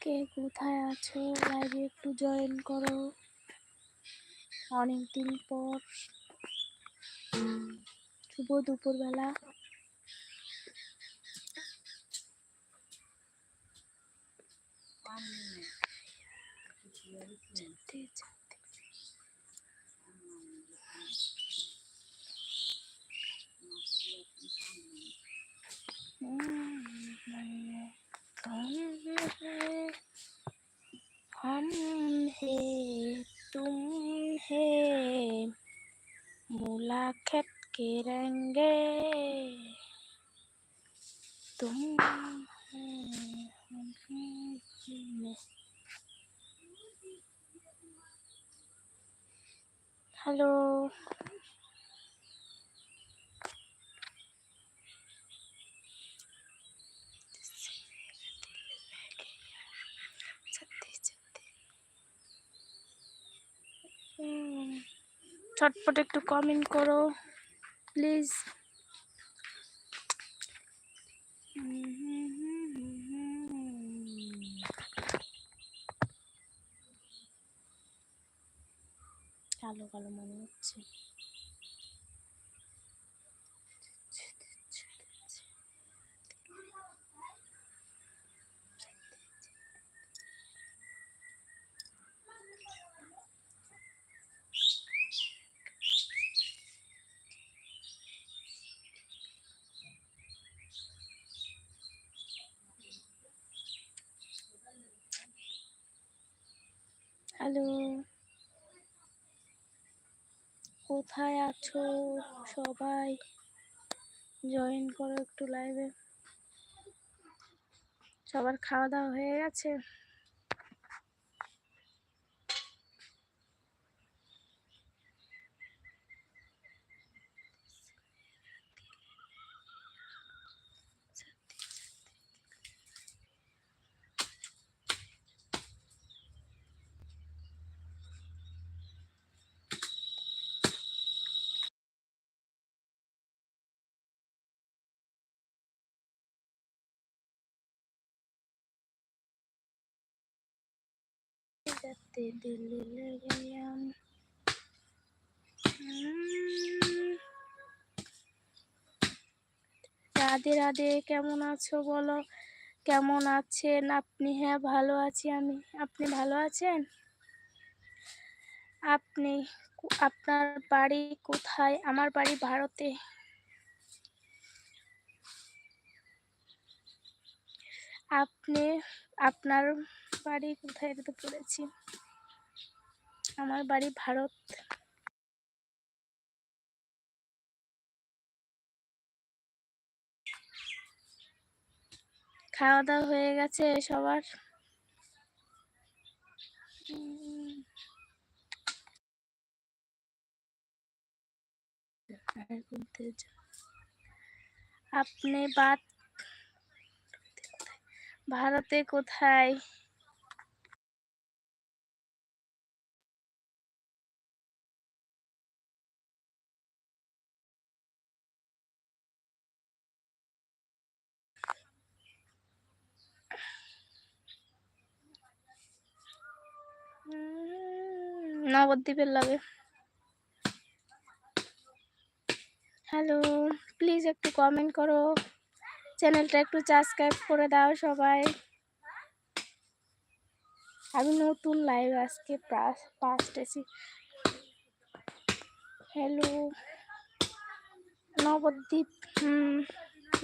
কে কোথায় আছো? লাইভে একটু জয়েন করো। অনেকদিন পর। শুভ দুপুরবেলা। যেতে যেতে চটপট একটু কমেন্ট করো প্লিজ কালো কালো মনে হচ্ছে হ্যালো কোথায় আছো সবাই? জয়েন করো একটু লাইভে সবার খাওয়া দাওয়া হয়ে গেছে? যেতে লেগে রাধে রাধে, কেমন আছো বলো? কেমন আছেন আপনি? হ্যাঁ ভালো আছি আমি। আপনি ভালো আছেন? আপনি আপনার বাড়ি কোথায়? আমার বাড়ি ভারতে। আপনি, আপনার বাড়ি কোথায় এটা তো পড়েছি আমার বাড়ি ভারত। খাওয়া দাওয়া হয়ে গেছে সবার? আপনি বাদ ভারতে কোথায়? নবদ্বীপের লাগে। হ্যালো প্লিজ একটু কমেন্ট করো। চ্যানেলটা একটু সাবস্ক্রাইব করে দাও সবাই। আমি নতুন লাইভ আজকে first AC hello Nabadwip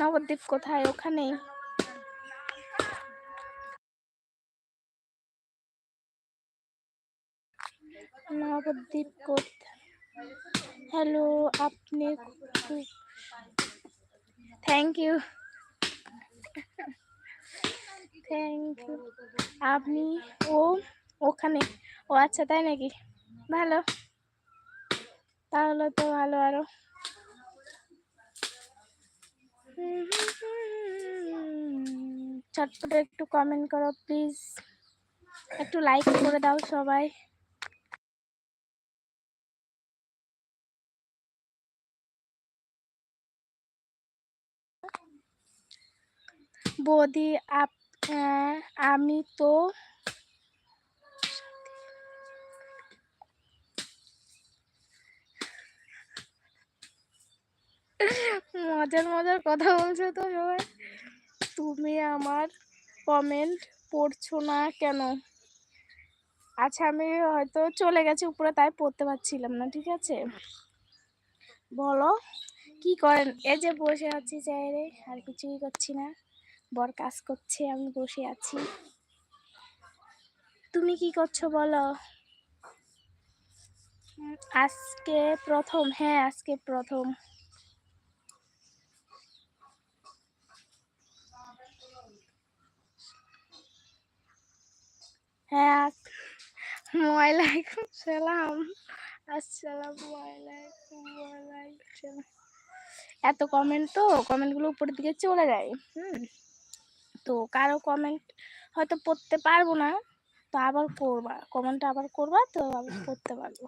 Nabadwip কোথায়? ওখানেই। নবদ্বীপ কোথায় হ্যালো আপনি থ্যাংক ইউ থ্যাংক ইউ আপনি ও ওখানে। ও আচ্ছা তাই নাকি? ভালো। তাহলে তো ভালো আরও। চটপট একটু কমেন্ট করো প্লিজ একটু লাইক করে দাও সবাই। বৌদি আপ হ্যাঁ আমি তো মজার মজার কথা বলছো তো সবাই। তুমি আমার কমেন্ট পড়ছো না কেন? আচ্ছা আমি হয়তো চলে গেছি উপরে, তাই পড়তে পারছিলাম না, ঠিক আছে? বলো, কি করেন? এই যে বসে আছি চাইরে আর কিছুই করছি না। বর কাজ করছে, আমি বসে আছি। তুমি কি করছ বলো? আজকে প্রথম হ্যাঁ আজকে প্রথম। হ্যাঁ সালাম। এত কমেন্ট তো কমেন্টগুলো উপরের দিকে চলে যায়। হুম। তো কারও কমেন্ট হয়তো পড়তে পারব না, তো আবার করবা কমেন্ট আবার করবা, তো আবার পড়তে পারব।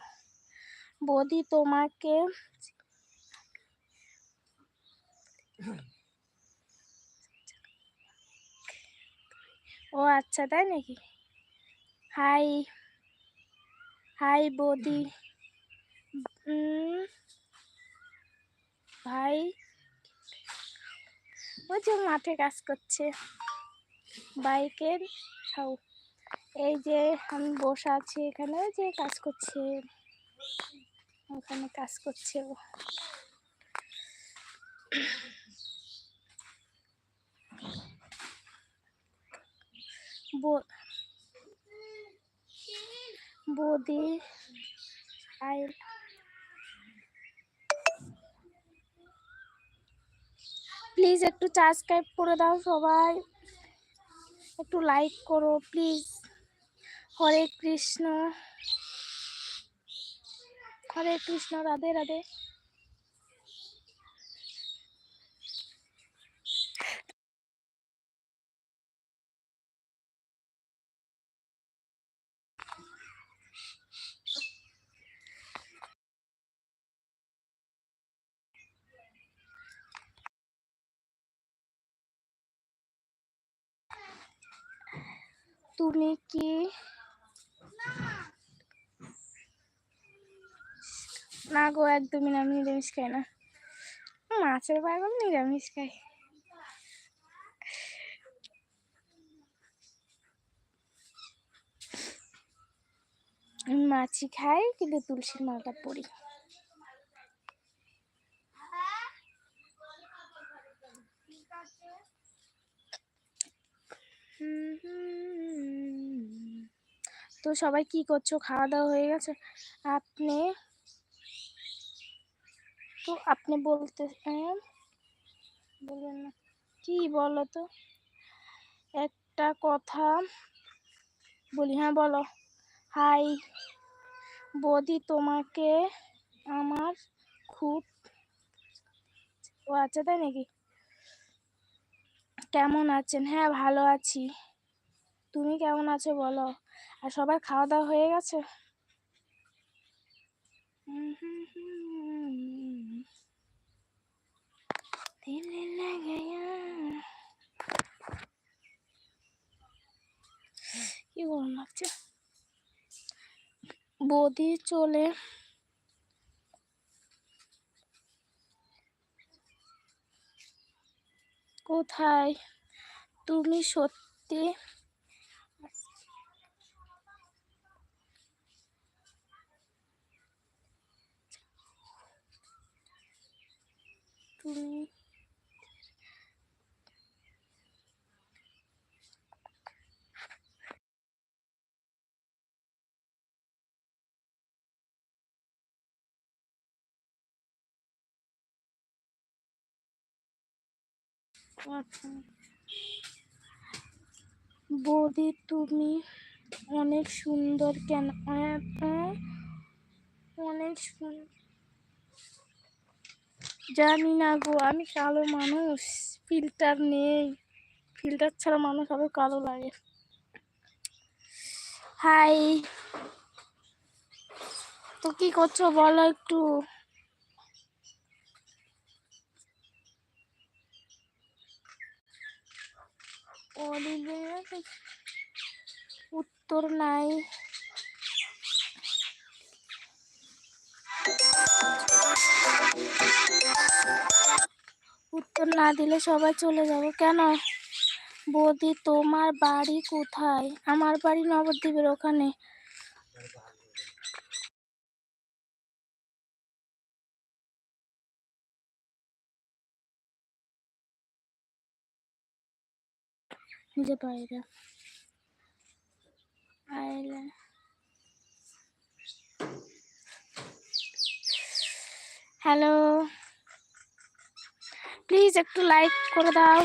বৌদি তোমাকে ও আচ্ছা তাই নাকি? হাই হাই বৌদি। ভাই, ওই যে মাঠে কাজ করছে। বাইকের হাউ এই যে আমি বসে আছি এখানে যে কাজ করছে। ওখানে কাজ করছে ও। বৌদি আই প্লিজ একটু সাবস্ক্রাইব করে দাও সবাই। একটু লাইক করো প্লিজ হরে কৃষ্ণ। হরে কৃষ্ণ রাধে রাধে। তুমি কি না গো, একদমই না আমি নিরামিষ খাই না। মাছের পাগল নিরামিষ খাই। মাছই খাই, কিন্তু তুলসীর মালটা পড়ি। তো সবাই কি করছ? খাওয়া দাওয়া হয়ে গেছে? আপনি? তো আপনি বলতে বলবেন না, কি বলো তো? একটা কথা বলি হ্যাঁ বলো। হাই, বৌদি তোমাকে আমার খুব ও আচ্ছা তাই নাকি? কেমন আছেন? হ্যাঁ ভালো আছি। তুমি কেমন আছো বলো? আর সবার খাওয়া দাওয়া হয়ে গেছে? বৌদি চলে কোথায়? তুমি সত্যি তুমি বৌদি তুমি অনেক সুন্দর কেন? আহ, আহ, অনেক সুন্দর জানি না গো আমি কালো মানুষ ফিল্টার নেই। ফিল্টার ছাড়া মানুষ আরও কালো লাগে। হাই তো কি করছ বলো একটু? উত্তর নাই। উত্তর না দিলে সবাই চলে যাব। কেন? বৌদি, তোমার বাড়ি কোথায়? আমার বাড়ি নবদ্বীপের ওখানে। নিজে বাইরে আইলে হ্যালো প্লিজ একটু লাইক করে দাও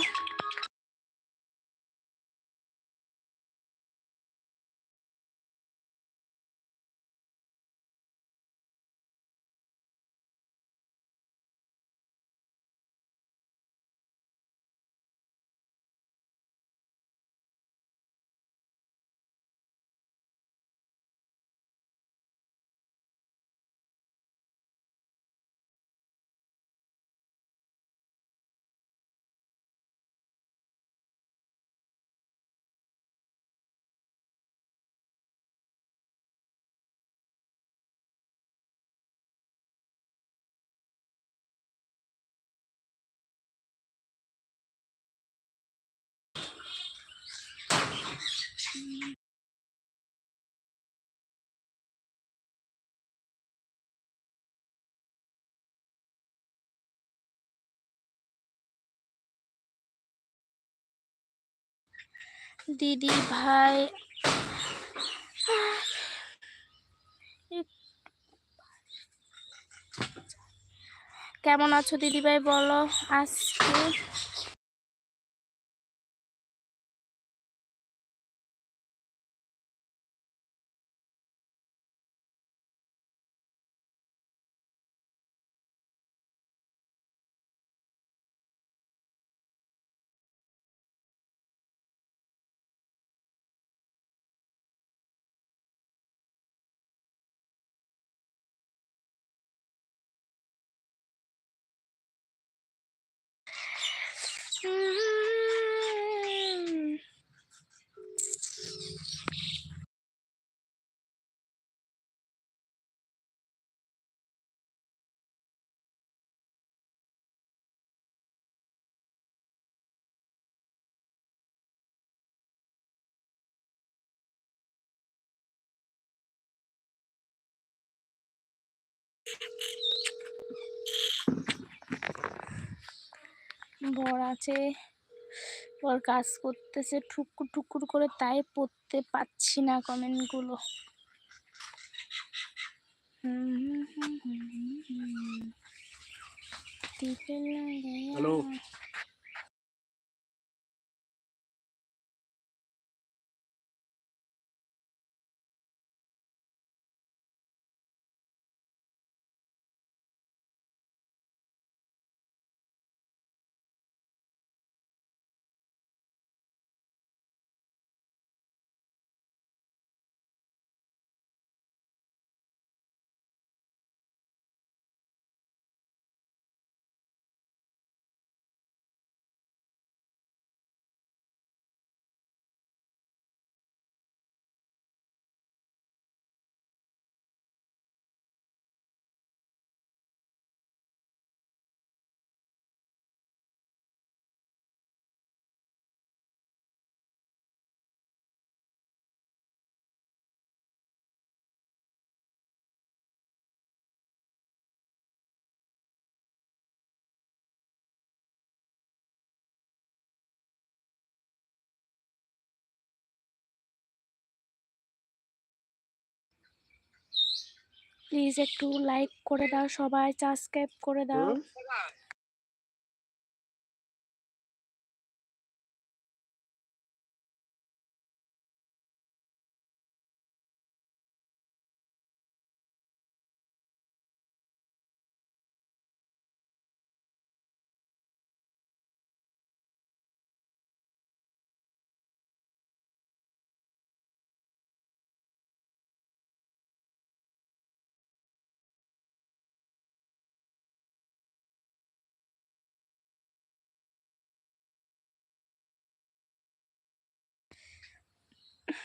দিদি ভাই। কেমন আছো দিদি ভাই বলো আজকে? বর আছে। বর কাজ করতেছে ঠুকুর ঠুকুর করে তাই পড়তে পাচ্ছি না কমেন্টগুলো হ্যালো প্লিজ একটু লাইক করে দাও সবাই সাবস্ক্রাইব করে দাও।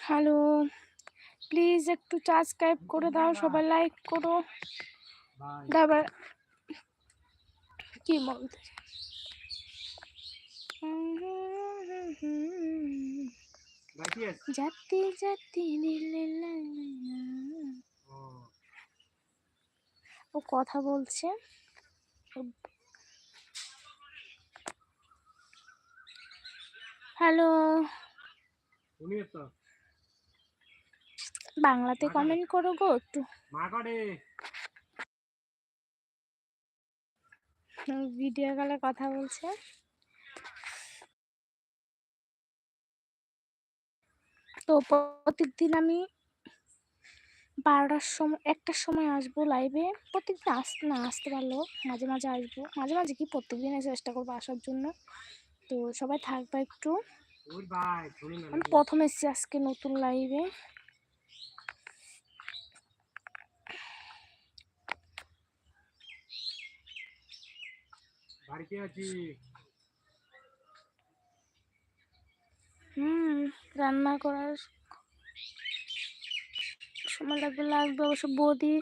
হ্যালো প্লিজ একটু সাবস্ক্রাইব করে দাও, সবাই লাইক করো। তারপর কি বলতে জাতি জাতি। ও কথা বলছে। হ্যালো বাংলাতে কমেন্ট করো গো একটু। ভিডিও কলে কথা বলছে। তো প্রত্যেকদিন আমি বারোটার সময় একটার সময় আসব লাইভে প্রত্যেকদিন আস না আসতে পারলেও মাঝে মাঝে আসব। মাঝে মাঝে কি প্রত্যেকদিন চেষ্টা করব আসার জন্য। তো সবাই থাকবে একটু। আমি প্রথম এসেছি আজকে নতুন লাইভে হুম রান্না করার সময় লাগবে লাগবে অবশ্য বৌদি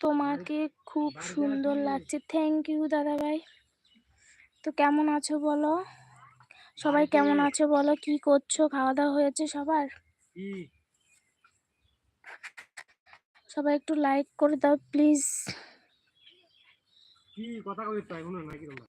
তোমাকে খুব সুন্দর লাগছে। থ্যাংক ইউ দাদা ভাই তো কেমন আছো বলো? সবাই কেমন আছো বলো? কি করছ? খাওয়া দাওয়া হয়েছে সবার? সবাই একটু লাইক করে দাও প্লিজ কি? কথা কই তো এখনও নাকি তোমরা?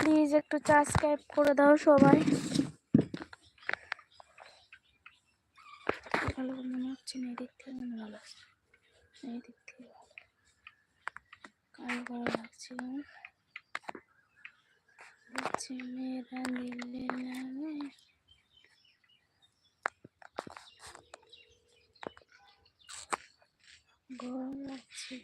প্লিজ একটু সাবস্ক্রাইব করে দাও সবাই ভালো মনে হচ্ছে না এদিক থেকে মনে ভালো লাগছে এই দিক থেকে ভালো কালো ভালো লাগছে মেয়েরা নিলে লাগে গরম লাগছে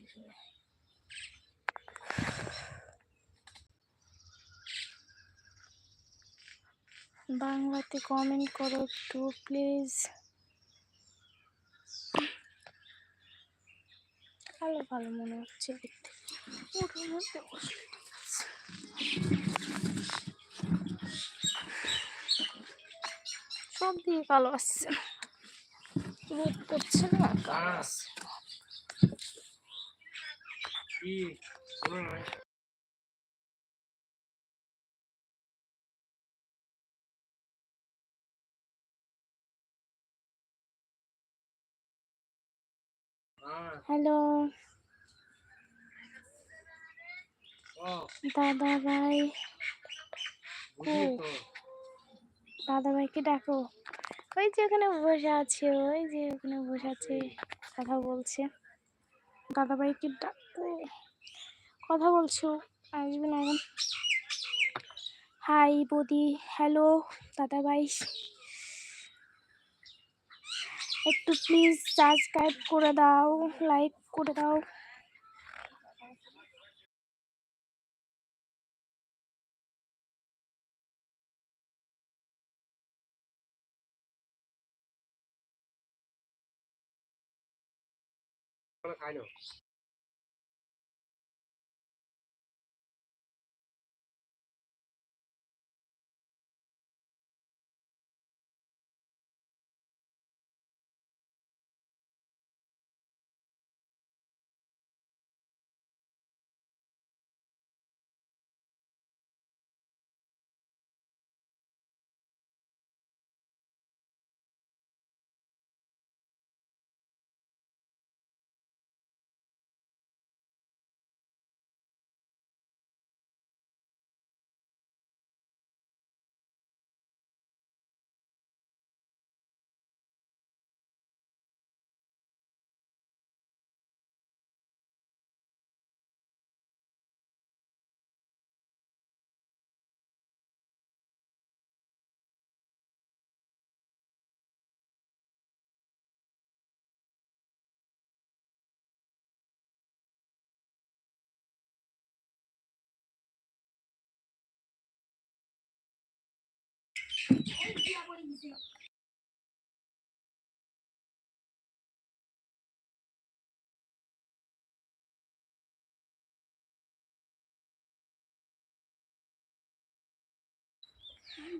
বাংলাতে কমেন্ট করো একটু প্লিজ ভালো ভালো মনে হচ্ছে দেখতে। সব দিয়ে কালো আসছে। রোদ করছে না কালো হ্যালো। দাদা ভাই দাদা ভাইকে ডাকো। ওই যে ওখানে বসে আছে ওই যে ওখানে বসে আছে কথা বলছে। দাদা ভাইকে ডাকো। কথা বলছো আসবে না এখন। হাই বৌদি। হ্যালো দাদা ভাই একটু প্লিজ সাবস্ক্রাইব করে দাও লাইক করে দাও। খাই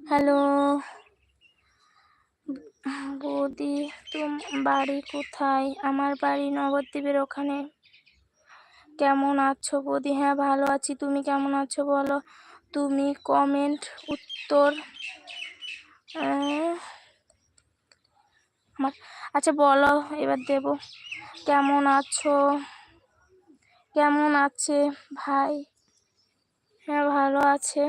হ্যালো, বৌদি, তুম বাড়ি কোথায়? আমার বাড়ি নবদ্বীপের ওখানে। কেমন আছো বৌদি? হ্যাঁ ভালো আছি। তুমি কেমন আছো বলো? তুমি কমেন্ট উত্তর আমার। আচ্ছা বলো এবার দেব। কেমন আছো? কেমন আছে ভাই? হ্যাঁ ভালো আছে।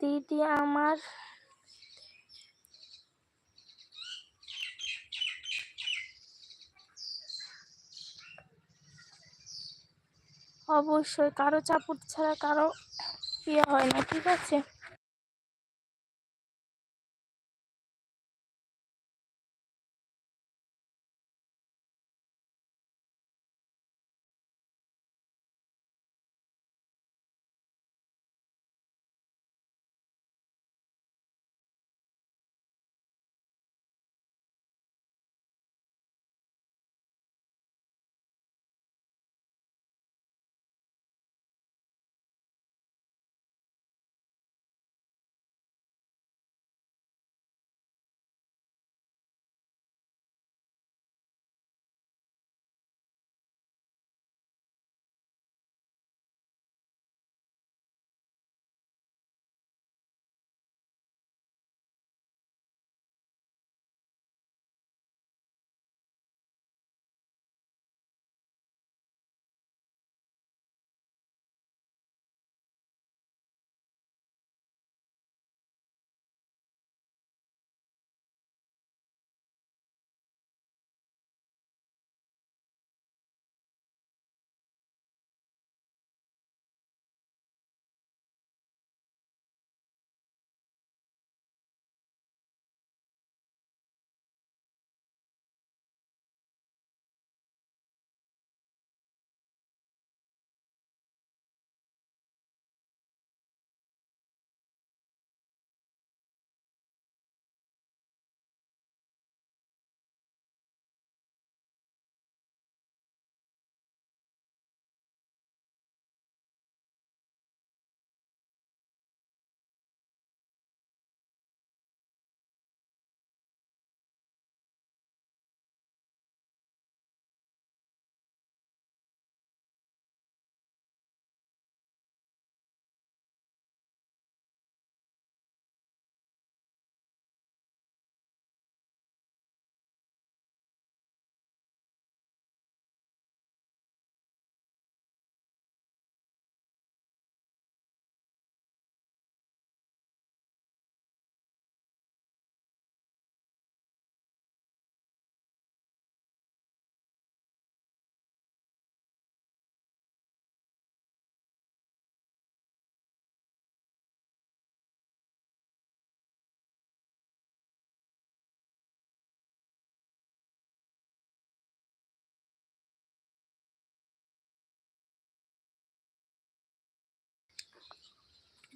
দিদি আমার অবশ্যই কারও চাপড় ছাড়া কারও ইয়ে হয় না ঠিক আছে?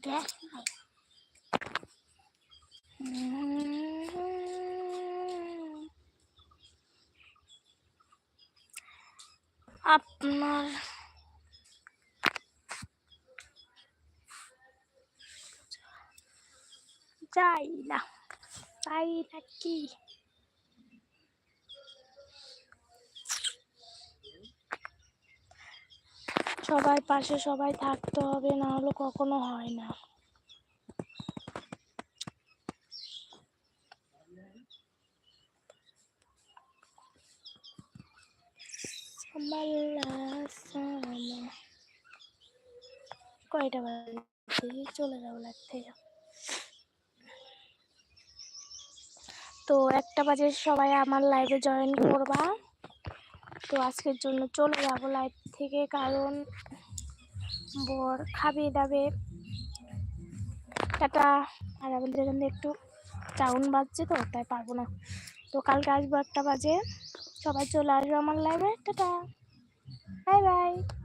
দেখ উম, আপনার যাই না তাই নাকি সবাই পাশে সবাই থাকতে হবে, না হলে কখনো হয় না। কয়টা বাজে? চলে যাব লাগ থেকে। তো একটা বাজে সবাই আমার লাইভে জয়েন করবা। তো আজকের জন্য চলে যাব লাইভ থেকে কারণ বর খাবে দাবে। টাটা। আর আমাদের এখানে একটু টাউন বাজছে তো, তাই পারব না। তো কালকে আসব একটা বাজে। সবাই চলে আসবে আমার লাইভে টাটা। Bye bye.